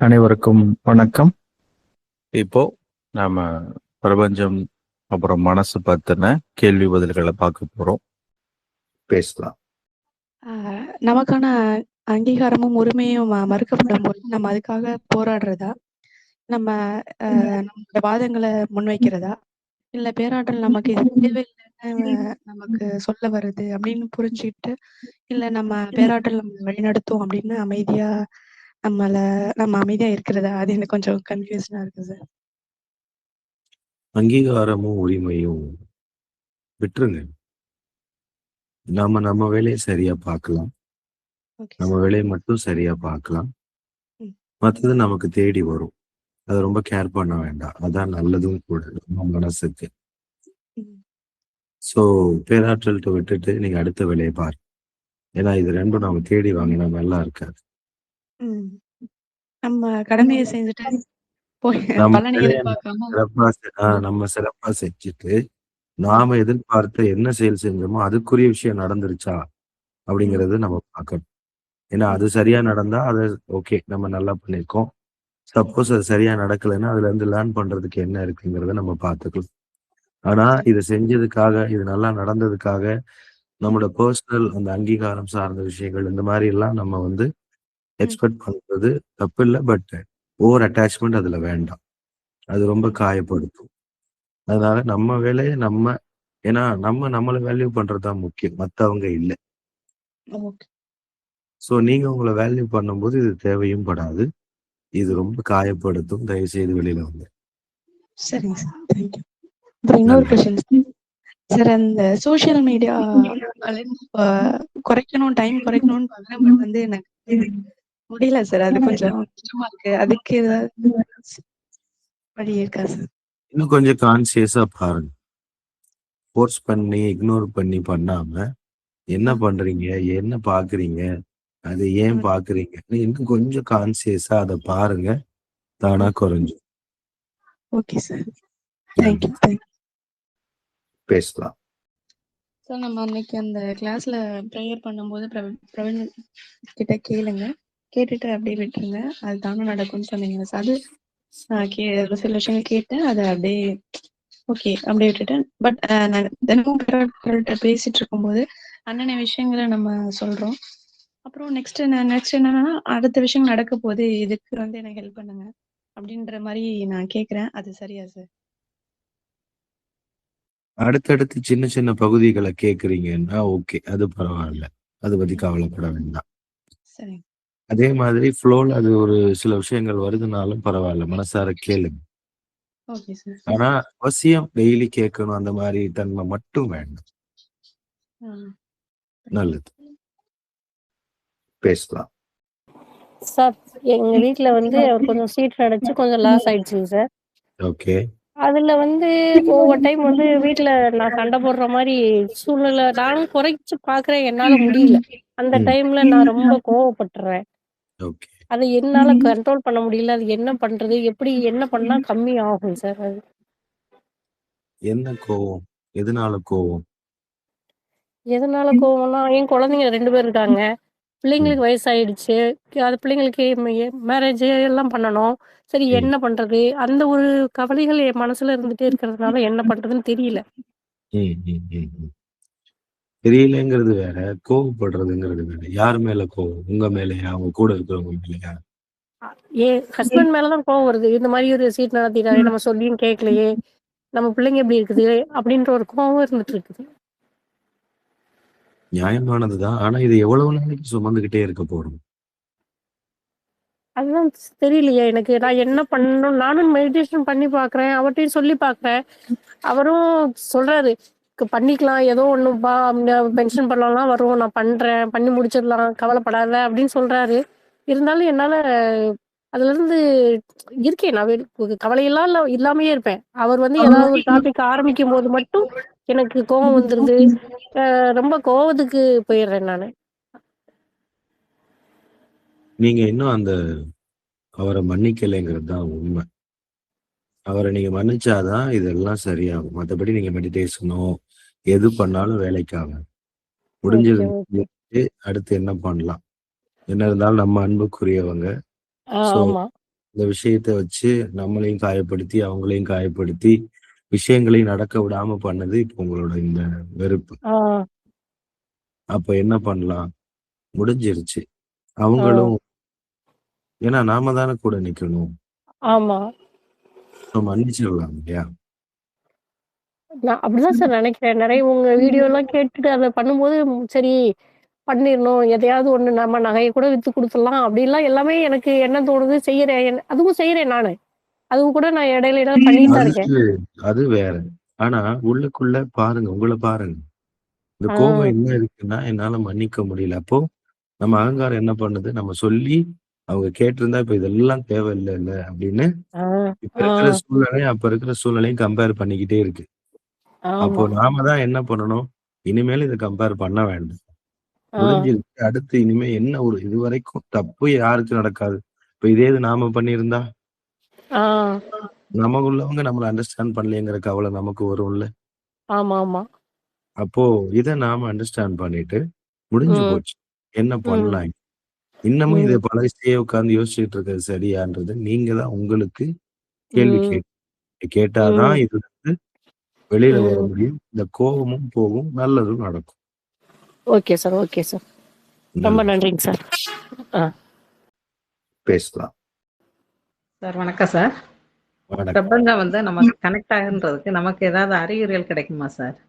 அனைவருக்கும் வணக்கம். இப்போ நாம பிரபஞ்சம் அப்புறம் மனசு பத்தின கேள்வி பதில்களை பார்க்க போறோம். பேசலாம். ஆஹ் நமக்கான அங்கீகாரமும் உரிமையும் மறுக்கப்படும் போது நம்ம அதுக்காக போராடுறதா? நம்ம நம்மளோட வாதங்களை முன்வைக்கிறதா? இல்ல பேராற்றல் நமக்கு இது தேவையில்லைன்னு நமக்கு சொல்ல வருது அப்படின்னு புரிஞ்சுக்கிட்டு இல்ல நம்ம பேராற்றல் நம்ம வழிநடத்தும் அப்படின்னு அமைதியா நம்மள நம்ம அமைதியா இருக்கிறதா? அது எனக்கு கொஞ்சம் கன்ஃபியூஷனா இருக்கு சார் அங்கீகாரமும் உரிமையும் விட்டுருங்க. நாம நம்ம வேலையை சரியா பார்க்கலாம். நம்ம வேலையை மட்டும் சரியா பார்க்கலாம். மற்றது நமக்கு தேடி வரும். அதை ரொம்ப கேர் பண்ண வேண்டாம். அதான் நல்லதும் கூட நம்ம மனசுக்கு. சோ பேராற்றல்கிட்ட விட்டுட்டு நீங்க அடுத்த வேலையை பாரு ஏன்னா இது ரெண்டும் நம்ம தேடி வாங்கினா நல்லா இருக்காது. ம். நம்ம கடமையை செஞ்சுட்டு போய் நம்ம பலனை வேலையை எதிர்பார்க்காம சிறப்பா செ- ஆஹ் நம்ம சிறப்பா செஞ்சுட்டு நாம எதிர்பார்த்த என்ன செயல் செஞ்சோமோ அதுக்குரிய விஷயம் நடந்துருச்சா அப்படிங்கறது நம்ம பார்க்கணும். ஏன்னா அது சரியா நடந்தா அது ஓகே நம்ம நல்லா பண்ணிருக்கோம். சப்போஸ் அது சரியா நடக்கலைன்னா அதுல இருந்து லேர்ன் பண்றதுக்கு என்ன இருக்குங்கிறத நம்ம பார்த்துக்கலாம். ஆனா இது செஞ்சதுக்காக இது நல்லா நடந்ததுக்காக நம்மளோட பர்சனல் அந்த அங்கீகாரம் சார்ந்த விஷயங்கள் இந்த மாதிரி எல்லாம் நம்ம வந்து எக்ஸ்பெக்ட் பண்றது தப்பு இல்லை பட் ஓவர் அட்டாச்மெண்ட் அதுல வேண்டாம். அது ரொம்ப காயப்படுத்தும். அதனால நம்ம வேலையை நம்ம ஏன்னா நம்ம நம்மளை வேல்யூ பண்றதுதான் முக்கியம். மத்தவங்க இல்லை. சோ நீங்க உங்களை வேல்யூ பண்ணும்போது இது தேவையும் படாது. இது ரொம்ப காயப்படுத்தும். தயவு செய்து வெளியில வந்து. சரிங்க சார். தேங்க்யூ அப்புறம் இன்னொரு நன்றி. கொஸ்டின் சார் அந்த சோஷியல் மீடியா குறைக்கணும் டைம் குறைக்கணும்னு வந்து எனக்கு முடியல சார். அது கொஞ்சம் கஷ்டமா இருக்கு. அதுக்கு ஏதாவது வழி இருக்கா சார்? இன்னும் கொஞ்சம் கான்சியஸா பாருங்க. ஃபோர்ஸ் பண்ணி இக்னோர் பண்ணி பண்ணாம என்ன பண்றீங்க? என்ன பாக்குறீங்க? அதை ஏன். பாக்குறீங்க இன்னும் கொஞ்சம் கான்சியஸா அதை பாருங்க. தானா குறைஞ்சு okay sir. Thank you thank you பேசலாம். சார் நம்ம அன்னைக்கு அந்த கிளாஸ்ல ப்ரேயர் பண்ணும்போது பிரவீன் பிரவீன் கிட்ட கேளுங்க. கேட்டுட்டு அப்படியே விட்டுருங்க. அது தானே நடக்கும்னு சொன்னீங்க. அது கே சில விஷயங்கள் கேட்டேன் அதை அப்படியே ஓகே அப்படியே விட்டுட்டேன் பட் தினமும் பிறர்கிட்ட பேசிட்டு இருக்கும்போது அண்ணன விஷயங்களை நம்ம சொல்றோம். அப்புறம் நெக்ஸ்ட் நெக்ஸ்ட் என்னன்னா அடுத்த விஷயம் நடக்க போகுது. இதுக்கு வந்து எனக்கு ஹெல்ப் பண்ணுங்க. அப்படின்ற மாதிரி நான் கேக்குறேன். அது சரியா சார் அடுத்தடுத்து சின்ன சின்ன பகுதிகளை கேக்குறீங்கன்னா ஓகே அது பரவாயில்ல. அதை பத்தி கவலைப்பட வேண்டாம். சரி அதே மாதிரி ஃப்ளோல அது ஒரு சில விஷயங்கள் வருதுனாலும் பரவாயில்ல. மனசார கேளுங்க. Okay sir. ஆனா அவசியம் டெய்லி கேட்கணும். அந்த மாதிரி தன்மை மட்டும் வேண்டாம். நல்லது. பேசலாம். சார் எங்க வீட்ல வந்து கொஞ்சம் சீட் அடைச்சு கொஞ்சம் லாஸ் ஆயிடுச்சுங்க சார். ஓகே. அதுல வந்து ஒவ்வொரு டைம் வந்து வீட்ல நான் சண்டை போடுற மாதிரி சூழ்நிலை நானும் குறைச்சு பாக்குறேன் என்னால முடியல. அந்த. டைம்ல நான் ரொம்ப கோவப்பட்டுறேன். அதை என்னால கண்ட்ரோல் பண்ண முடியல. அது என்ன பண்றது? எப்படி என்ன பண்ணா கம்மி ஆகும் சார் அது? என்ன கோவம்? எதனால கோவம்? எதனால கோவம்னா என் குழந்தைங்க ரெண்டு பேர் இருக்காங்க. பிள்ளைங்களுக்கு வயசாயிடுச்சு. அது பிள்ளைங்களுக்கு மேரேஜ் எல்லாம் பண்ணணும். சரி. என்ன பண்றது? அந்த ஒரு கவலைகள் என் மனசுல இருந்துட்டே இருக்கிறதுனால என்ன பண்றதுன்னு தெரியல. தெரியலங்கிறது வேற கோவப்படுறதுங்கிறது வேற. யார் மேல கோவம்? உங்க மேலயா? அவங்க கூட இருக்கிறவங்க மேலயா? என் ஹஸ்பண்ட் மேலதான் கோவம் வருது. இந்த மாதிரி ஒரு சீட் நடத்திட்டாரு நம்ம சொல்லியும் கேட்கலையே. நம்ம பிள்ளைங்க எப்படி இருக்குது? அப்படின்ற ஒரு கோவம் இருந்துட்டு இருக்குது. நியாயமானதுதான். ஆனா இது எவ்வளவு நாளைக்கு சுமந்துகிட்டே இருக்க போறோம்? அதுதான் தெரியலையே எனக்கு. நான் என்ன பண்ணணும்? நானும் மெடிடேஷன் பண்ணி பாக்குறேன் அவர்கிட்டயும் சொல்லி பாக்குறேன் அவரும் சொல்றாரு "க்கு பண்ணிக்கலாம் ஏதோ ஒண்ணுப்பா பென்ஷன் பண்ணலாம் வரும். நான் பண்றேன் பண்ணி முடிச்சிடலாம் கவலைப்படாத அப்படின்னு சொல்றாரு. இருந்தாலும் என்னால அதுல இருந்து இருக்கேன் நான் கவலையெல்லாம் இல்ல இல்லாமயே இருப்பேன். அவர் வந்து ஏதாவது ஒரு டாபிக் ஆரம்பிக்கும் போது மட்டும் எனக்கு கோவம் வந்துருது. அஹ் ரொம்ப கோவத்துக்கு போயிடுறேன் நானு. நீங்க இன்னும் அந்த அவரை மன்னிக்கலைங்கிறது தான் உண்மை. அவரை நீங்க மன்னிச்சாதான் இதெல்லாம் சரியாகும். மற்றபடி நீங்க மெடிடேஷனோ எது பண்ணாலும் வேலைக்காகும் முடிஞ்சது ஓகே அடுத்து என்ன பண்ணலாம் என்ன இருந்தாலும் நம்ம அன்புக்குரியவங்க ஆ, ஆமா இந்த விஷயத்த வச்சு நம்மளையும் காயப்படுத்தி, அவங்களையும் காயப்படுத்தி, விஷயங்களையும் நடக்க விடாம பண்ணது இப்போ உங்களோட இந்த வெறுப்பு. ஆ. அப்ப என்ன பண்ணலாம்? முடிஞ்சிருச்சு. ஆ. அவங்களும் ஏன்னா நாம தானே கூட நிக்கணும். ஆமா. ஸோ மன்னிச்சிடலாம் இல்லையா? நான் அப்படிதான் சார் நினைக்கிறேன். நெறைய உங்க வீடியோலாம் கேட்டுட்டு அத பண்ணும்போது, சரி பண்ணிரணும். எதையாவது ஒண்ணு நம்ம நகைய கூட வித்து குடுத்துடலாம். அப்படிலாம் எல்லாமே எனக்கு என்ன தோணுது செய்யறேன். அதுவும் செய்றேன் நானு. அதுவும் கூட நான் இடையில இடையில பண்ணிட்டு தான் இருக்கேன். அது வேற. ஆனா உள்ளுக்குள்ள பாருங்க, உங்கள பாருங்க. இந்த. கோபம் என்ன இருக்குன்னா, என்னால மன்னிக்க முடியல. அப்போ நம்ம அகங்காரம் என்ன பண்ணுது? நம்ம சொல்லி அவங்க கேட்டிருந்தா இப்ப இதெல்லாம் தேவையில்லல்ல அப்படின்னு, ஆ. இப்ப. இருக்கிற சூழ்நிலை, அப்ப இருக்கிற சூழ்நிலையும் கம்பேர் பண்ணிக்கிட்டே இருக்கு. அப்போ ஆமா. நாம தான் என்ன பண்ணணும்? இனிமேல் இத கம்பேர் பண்ண வேண்டாம். ஆ. முடிஞ்சிருச்சு. அடுத்து இனிமே என்ன ஒரு இதுவரைக்கும் தப்பு யாருக்கு நடக்காது. இப்ப இதே இது நாம பண்ணியிருந்தா? நமக்குள்ளவங்க நம்மள அண்டர்ஸ்டாண்ட் பண்ணலையேங்கிற கவலை நமக்கு வரும்ல. ஆமாமா. அப்போ இத நாம அண்டர்ஸ்டாண்ட் பண்ணிட்டு, முடிஞ்சு. போச்சு. என்ன. பண்ணலாம்? இன்னமும் இத ம். பழசையே உட்கார்ந்து யோசிச்சுட்டு இருக்கிறது சரியான்றத நீங்க தான் உங்களுக்கு கேள்வி ம். கேட் கேட்டா தான் ம். இதுலருந்து வெளியில வர. முடியும். இந்த கோவமும் போகும். நல்லதும் நடக்கும். Okay sir. Okay sir. ரொம்ப. நன்றிங்க சார். ஆ. பேசலாம். சார் வணக்கம் சார். பிரபஞ்சம் வந்து நமக்கு கனெக்ட் ஆகுன்றதுக்கு நமக்கு ஏதாவது அறிகுறிகள் கிடைக்குமா சார்?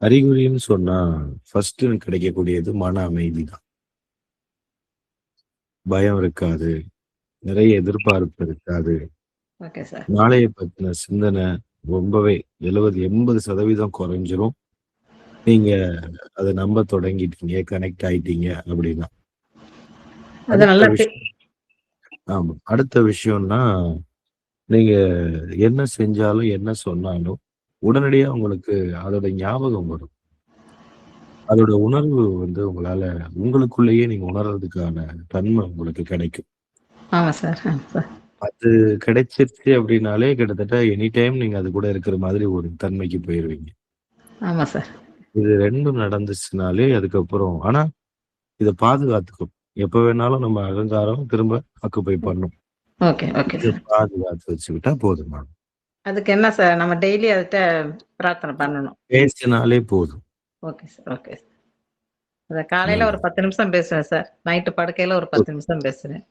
அறிகுறின்னு சொன்னா, ஃபர்ஸ்ட் கிடைக்கக்கூடியது மன அமைதி தான். பயம் இருக்காது. நிறைய எதிர்பார்ப்பு இருக்காது. Okay sir. நாளைய பத்தின சிந்தனை ரொம்பவே 70, 80% குறைஞ்சிரும். நீங்க அத நம்ப தொடங்கிட்டீங்க, கனெக்ட் ஆயிட்டீங்க அப்படின்னா. ஆமா. அடுத்த விஷயம்னா, நீங்க என்ன செஞ்சாலும், என்ன சொன்னாலும், உடனடியா உங்களுக்கு அதோட ஞாபகம் வரும். அதோட உணர்வு வந்து உங்களால உங்களுக்குள்ளேயே நீங்க உணர்றதுக்கான தன்மை உங்களுக்கு கிடைக்கும். ஆமா சார். அது கிடைச்சிருச்சு அப்படின்னாலே கிட்டத்தட்ட எனி டைம் நீங்க அது கூட இருக்கிற மாதிரி ஒரு தன்மைக்கு போயிருவீங்க. ஆமா சார். இது 2ம் நடந்துச்சுனாலே அதுக்கப்புறம் ஆனா, இத பாதுகாத்துக்கணும். எப்ப வேணாலும் நம்ம அகங்காரம் திரும்ப ஆக்குபை பண்ணும். ஓகே. பாதுகாத்து வச்சுக்கிட்டா போதுமானது. அதுக்கு என்ன சார்? நம்ம டெய்லி அதுட்ட பிரார்த்தனை பண்ணணும். பேசினாலே போதும். Okay sir. Okay sir. காலையில ஒரு. 10 நிமிஷம் பேசுவேன் சார். நைட்டு படுக்கையில ஒரு 10 நிமிஷம் பேசுவேன்.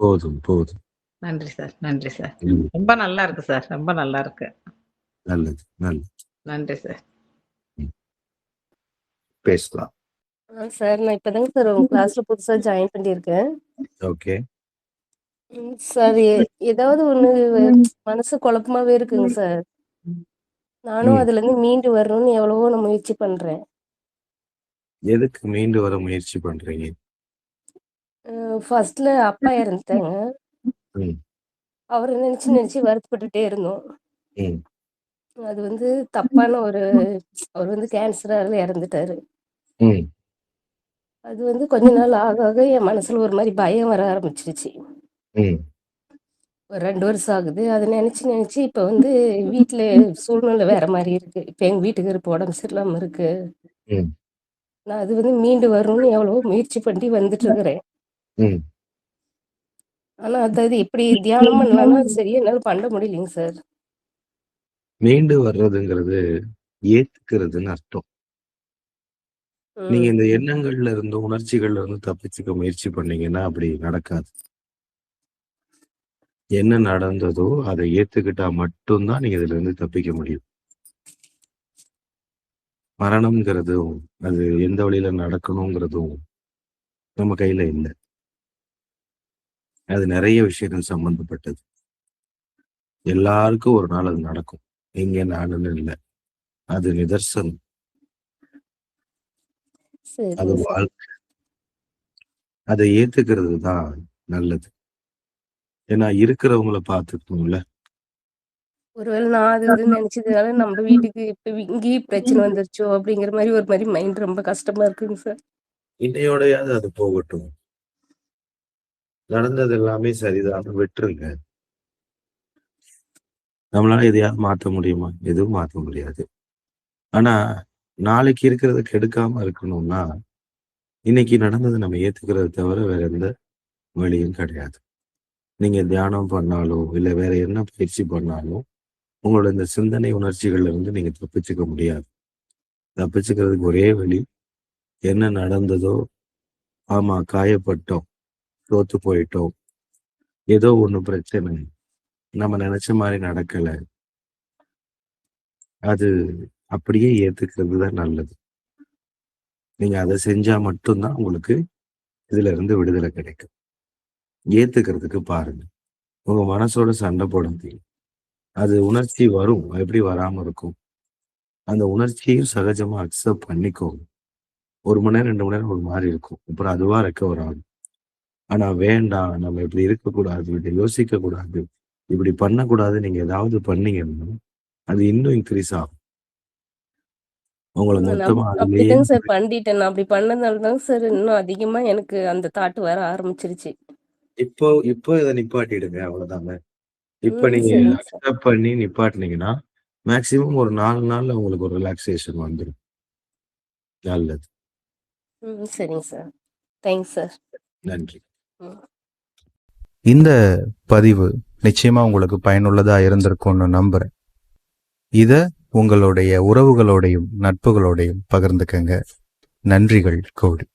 போதும், போதும். நன்றி சார். நன்றி சார். ரொம்ப நல்லா இருக்கு சார். ரொம்ப நல்லா இருக்கு. நல்லது, நல்லது. நன்றி சார். பேசலாம். சார் நான் இப்பதாங்க சார் உங்க கிளாஸ்ல புதுசா ஜாயின் பண்ணியிருக்கேன். ஓகே. சார் ஏதாவது ஒண்ணு மனசு குழப்பமாவே இருக்குங்க சார். நானும் ம். அதுலேருந்து மீண்டு வரணும்னு எவ்வளவோ நான் முயற்சி பண்றேன். எதுக்கு மீண்டு வர முயற்சி பண்றீங்க? ஃபர்ஸ்ட்ல அப்பா இறந்துட்டாங்க. அவர நினைச்சு நினைச்சு வருத்தப்பட்டுட்டே இருந்தோம். அது வந்து தப்பான ஒரு அவர் வந்து கேன்சரால இறந்துட்டாரு. அது வந்து கொஞ்ச நாள் ஆக ஆக என் மனசுல ஒரு மாரி பயம் வர ஆரம்பிச்சிருச்சு. ஒரு 2 வருஷம் ஆகுது. அத நினைச்சு நினைச்சு இப்ப வந்து வீட்ல சூழ்நிலை வேற மாரி இருக்கு. இப்ப எங்க வீட்டுக்காருக்கு உடம்பு சரியில்லாம இருக்கு. நான் அது வந்து மீண்டு வரணும்னு எவ்வளவோ முயற்சி பண்ணி வந்துட்டு இருக்கிறேன். ஆனா அதாவது எப்படி தியானம் பண்ணலாம்னா அது சரியா என்னால பண்ண முடியலைங்க சார். மீண்டு வர்றதுங்கிறது ஏத்துக்கிறதுன்னு அர்த்தம். நீங்க. இந்த எண்ணங்கள்ல இருந்து, உணர்ச்சிகள்ல இருந்து தப்பிச்சுக்க முயற்சி பண்ணீங்கன்னா, அப்படி நடக்காது. என்ன நடந்ததோ அத ஏத்துக்கிட்டா மட்டும் தான் நீங்க இதுலருந்து தப்பிக்க முடியும். மரணம்ங்கிறதும், அது எந்த வழியில நடக்கணுங்கிறதும் நம்ம கையில இல்ல. அது நெறைய விஷயங்கள் சம்பந்தப்பட்டது. எல்லாருக்கும் ஒரு நாள் அது நடக்கும். நீங்க நானுன்னு இல்ல. அது நிதர்சனம். அது. வாழ்க்கை. அத ஏத்துக்கிறது தான் நல்லது. ஏன்னா இருக்கிறவங்கள பார்த்துக்கணும்ல. ஒருவேளை நான் அது இதுன்னு நினைச்சதுனால நம்ம வீட்டுக்கு இப்ப இங்கேயும் பிரச்சனை வந்துருச்சோ அப்படிங்கிற மாரி ஒரு மாரி மைண்ட் ரொம்ப கஷ்டமா இருக்குங்க சார். இன்னையோடையாவது அது போகட்டும். நடந்தது எல்லாமே சரிதான் விட்டுருங்க. நம்மளால எதையாவது மாத்த முடியுமா? எதுவும் மாத்த முடியாது. ஆனா, நாளைக்கு இருக்கிறத கெடுக்காம இருக்கணும்னா, இன்னைக்கு நடந்ததை நம்ம ஏத்துக்கிறத தவிர வேற எந்த வழியும் கிடையாது நீங்க தியானம் பண்ணாலோ இல்லை வேற என்ன பயிற்சி பண்ணாலும் உங்களோட இந்த சிந்தனை உணர்ச்சிகள்ல இருந்து நீங்க தப்பிச்சுக்க முடியாது தப்பிச்சுக்கிறதுக்கு ஒரே வழி என்ன நடந்ததோ ஆமா காயப்பட்டோம் தோத்து போயிட்டோம். ஏதோ ஒண்ணு பிரச்சனை. நம்ம நினைச்ச மாதிரி நடக்கலை. அது அப்படியே ஏத்துக்கிறது தான் நல்லது. நீங்க அதை செஞ்சா மட்டும்தான் உங்களுக்கு இதுல இருந்து விடுதலை கிடைக்கும். ஏத்துக்கிறதுக்கு பாருங்க. உங்க மனசோட சண்டை போடாதீங்க. அது உணர்ச்சி வரும். எப்படி வராம இருக்கும்? அந்த உணர்ச்சியும் சகஜமா அக்செப்ட் பண்ணிக்கோங்க. ஒரு மணி நேரம் ரெண்டு மணி நேரம் ஒரு மாதிரி இருக்கும். அப்புறம் அதுவா ரெக்கவர் ஆகும் ஆனா வேண்டாம் நம்ம இப்படி இருக்கக்கூடாது இப்படி யோசிக்க கூடாது இப்படி பண்ணக்கூடாது நீங்க ஏதாவது பண்ணீங்கன்னா அது இன்னும் இன்க்ரீஸ் ஆகும். உங்களை மொத்தமா அப்படிதாங்க சார் பண்ணிட்டேன். நான் அப்படி பண்ணதுனால தாங்க சார் இன்னும் அதிகமா எனக்கு அந்த தாட் வர ஆரம்பிச்சிருச்சு. இப்போ இப்போ இதை நிப்பாட்டிடுங்க அவ்வளவுதாங்க. இப்ப நீங்க அக்செப்ட் பண்ணி நிப்பாட்டினீங்கன்னா மேக்சிமம் ஒரு நாலு நாள்ல உங்களுக்கு ஒரு ரிலாக்ஸேஷன் வந்துடும் நல்லது. சரிங்க சார். Thanks sir. நன்றி. இந்த பதிவு நிச்சயமா உங்களுக்கு பயனுள்ளதா இருந்திருக்கும்னு நம்புறேன். இத உங்களுடைய உறவுகளோடையும் நட்புகளோடையும் பகிர்ந்துக்கங்க. நன்றிகள் கோடி.